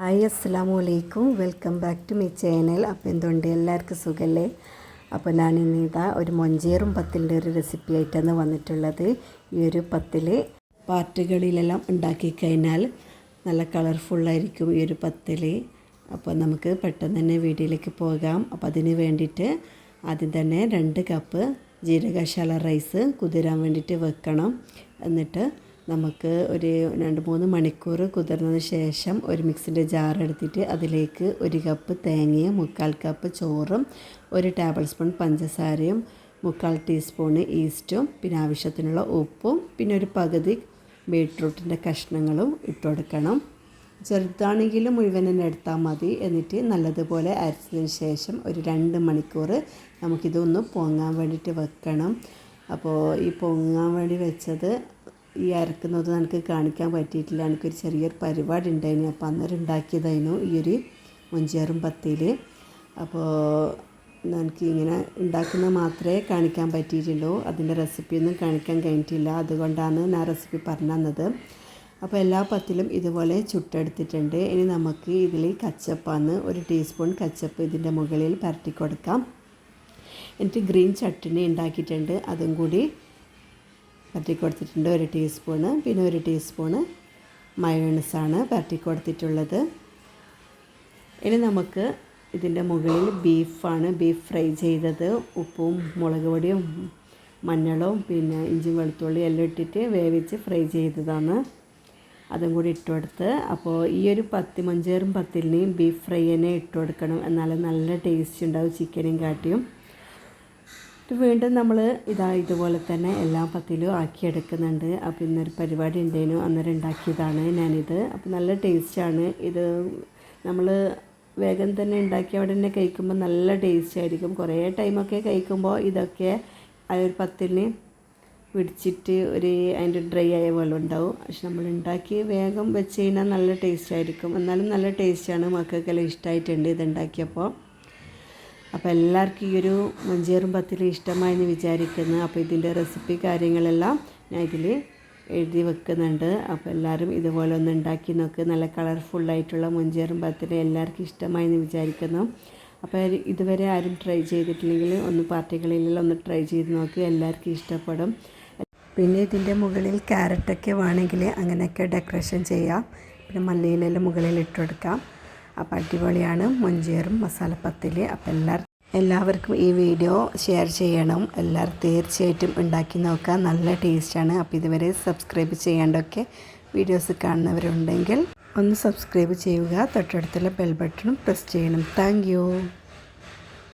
Hi അസ്സാം വലൈക്കും welcome back to my channel. അപ്പോൾ എന്തുകൊണ്ട് എല്ലാവർക്കും സുഖമല്ലേ അപ്പോൾ ഞാൻ ഇന്ന് ഇതാ ഒരു മൊഞ്ചേറും പത്തിന്റെ ഒരു റെസിപ്പി ആയിട്ടാണ് വന്നിട്ടുള്ളത്. ഈ ഒരു പത്തിൽ പാർട്ടികളിലെല്ലാം ഉണ്ടാക്കി കഴിഞ്ഞാൽ നല്ല കളർഫുള്ളായിരിക്കും ഈ ഒരു പത്തിൽ അപ്പോൾ നമുക്ക് പെട്ടെന്ന് തന്നെ വീട്ടിലേക്ക് പോകാം. അപ്പോൾ അതിന് വേണ്ടിയിട്ട് ആദ്യം തന്നെ രണ്ട് കപ്പ് ജീരകശാല റൈസ് കുതിരാൻ വേണ്ടിയിട്ട് വെക്കണം. എന്നിട്ട് നമുക്ക് ഒരു രണ്ട് മൂന്ന് മണിക്കൂർ കുതിർന്നതിന് ശേഷം ഒരു മിക്സിന്റെ ജാർ എടുത്തിട്ട് അതിലേക്ക് ഒരു കപ്പ് തേങ്ങയും മുക്കാൽ കപ്പ് ചോറും ഒരു ടേബിൾ സ്പൂൺ പഞ്ചസാരയും മുക്കാൽ ടീസ്പൂൺ ഈസ്റ്റും പിന്നെ ആവശ്യത്തിനുള്ള ഉപ്പും പിന്നെ ഒരു പകുതി ബീട്രൂട്ടിന്റെ കഷ്ണങ്ങളും ഇട്ട് കൊടുക്കണം. ചെറുതാണെങ്കിലും മുഴുവൻ തന്നെ എടുത്താൽ മതി. എന്നിട്ട് നല്ലതുപോലെ അരച്ചതിന് ശേഷം ഒരു രണ്ട് മണിക്കൂർ നമുക്കിതൊന്ന് പൊങ്ങാൻ വേണ്ടിയിട്ട് വെക്കണം. അപ്പോൾ ഈ പൊങ്ങാൻ വേണ്ടി വെച്ചത് ഈ അരക്കുന്നത് എനിക്ക് കാണിക്കാൻ പറ്റിയിട്ടില്ല. എനിക്കൊരു ചെറിയൊരു പരിപാടി ഉണ്ടായിരുന്നു അപ്പോൾ അന്നേരം ഉണ്ടാക്കിയതായിരുന്നു ഈ ഒരു മുഞ്ചേറും പത്തിയിൽ അപ്പോൾ എനിക്ക് ഇങ്ങനെ ഉണ്ടാക്കുന്നത് മാത്രമേ കാണിക്കാൻ പറ്റിയിട്ടുള്ളൂ. അതിന്റെ റെസിപ്പിയൊന്നും കാണിക്കാൻ കഴിഞ്ഞിട്ടില്ല. അതുകൊണ്ടാണ് ഞാൻ റെസിപ്പി പറഞ്ഞു തന്നത്. അപ്പോൾ എല്ലാ പത്തിലും ഇതുപോലെ ചുട്ടെടുത്തിട്ടുണ്ട്. ഇനി നമുക്ക് ഇതിൽ കച്ചപ്പാന്ന് ഒരു ടീസ്പൂൺ കച്ചപ്പ് ഇതിന്റെ മുകളിൽ പരട്ടി കൊടുക്കാം. എന്നിട്ട് ഗ്രീൻ ചട്ടിണി ഉണ്ടാക്കിയിട്ടുണ്ട്. അതും കൂടി പരട്ടി കൊടുത്തിട്ടുണ്ട് ഒരു ടീസ്പൂണ് പിന്നെ ഒരു ടീസ്പൂണ് മയോണസാണ് പരട്ടി കൊടുത്തിട്ടുള്ളത്. ഇനി നമുക്ക് ഇതിന്റെ മുകളിൽ ബീഫാണ് ബീഫ് ഫ്രൈ ചെയ്തത്. ഉപ്പും മുളക് പൊടിയും മഞ്ഞളും പിന്നെ ഇഞ്ചി വെളുത്തുള്ളി എല്ലാം ഇട്ടിട്ട് വേവിച്ച് ഫ്രൈ ചെയ്തതാണ്. അതും കൂടി ഇട്ട് കൊടുത്ത് അപ്പോൾ ഈ ഒരു പത്തി മഞ്ചേറും പത്തിലിനെയും ബീഫ് ഫ്രൈ തന്നെ ഇട്ട് കൊടുക്കണം. എന്നാലും നല്ല ടേസ്റ്റ് ഉണ്ടാവും ചിക്കനും കാട്ടിയും. വീണ്ടും നമ്മൾ ഇതാ ഇതുപോലെ തന്നെ എല്ലാ പത്തിലും ആക്കിയെടുക്കുന്നുണ്ട്. അപ്പോൾ ഇന്നൊരു പരിപാടി ഉണ്ടായിരുന്നു അന്നേരം ഉണ്ടാക്കിയതാണ് ഞാനിത്. അപ്പോൾ നല്ല ടേസ്റ്റാണ്. ഇത് നമ്മൾ വേഗം തന്നെ ഉണ്ടാക്കി അവിടെ തന്നെ കഴിക്കുമ്പോൾ നല്ല ടേസ്റ്റ് ആയിരിക്കും. കുറേ ടൈമൊക്കെ കഴിക്കുമ്പോൾ ഇതൊക്കെ ആ ഒരു പത്തിന് പിടിച്ചിട്ട് ഒരു അതിന്റെ ഡ്രൈ ആയ പോലെ ഉണ്ടാവും. പക്ഷെ നമ്മൾ ഉണ്ടാക്കി വേഗം വെച്ച് കഴിഞ്ഞാൽ നല്ല ടേസ്റ്റ് ആയിരിക്കും. എന്നാലും നല്ല ടേസ്റ്റാണ് മക്കൾക്കെല്ലാം ഇഷ്ടമായിട്ടുണ്ട് ഇത് ഉണ്ടാക്കിയപ്പോൾ അപ്പോൾ എല്ലാവർക്കും ഈ ഒരു മഞ്ചേറും ഇഷ്ടമായി എന്ന് വിചാരിക്കുന്നു. അപ്പോൾ ഇതിന്റെ റെസിപ്പി കാര്യങ്ങളെല്ലാം ഞാൻ ഇതിൽ എഴുതി വെക്കുന്നുണ്ട്. അപ്പോൾ എല്ലാവരും ഇതുപോലെ ഒന്ന് ഉണ്ടാക്കി നോക്ക്. നല്ല കളർഫുള്ളായിട്ടുള്ള മുഞ്ചേറും പത്തിലും എല്ലാവർക്കും ഇഷ്ടമായി എന്ന് വിചാരിക്കുന്നു അപ്പോൾ ഇതുവരെ ആരും ട്രൈ ചെയ്തിട്ടില്ലെങ്കിൽ ഒന്ന് പാർട്ടികളിലെല്ലാം ഒന്ന് ട്രൈ ചെയ്ത് നോക്ക്. എല്ലാവർക്കും ഇഷ്ടപ്പെടും. പിന്നെ ഇതിന്റെ മുകളിൽ ക്യാരറ്റൊക്കെ വേണമെങ്കിൽ അങ്ങനെയൊക്കെ ഡെക്കറേഷൻ ചെയ്യാം. പിന്നെ മല്ലിയിലെല്ലാം മുകളിൽ ഇട്ട് അപ്പോൾ അടിപൊളിയാണ്. മൊഞ്ചേറും മസാലപ്പത്തിൽ അപ്പോൾ എല്ലാവർക്കും എല്ലാവർക്കും ഈ വീഡിയോ ഷെയർ ചെയ്യണം. എല്ലാവരും തീർച്ചയായിട്ടും ഉണ്ടാക്കി നോക്കുക നല്ല ടേസ്റ്റാണ് അപ്പോൾ ഇതുവരെ സബ്സ്ക്രൈബ് ചെയ്യാണ്ടൊക്കെ വീഡിയോസ് കാണുന്നവരുണ്ടെങ്കിൽ ഒന്ന് സബ്സ്ക്രൈബ് ചെയ്യുക. തൊട്ടടുത്തുള്ള ബെൽ ബട്ടണും പ്രസ് ചെയ്യണം. താങ്ക്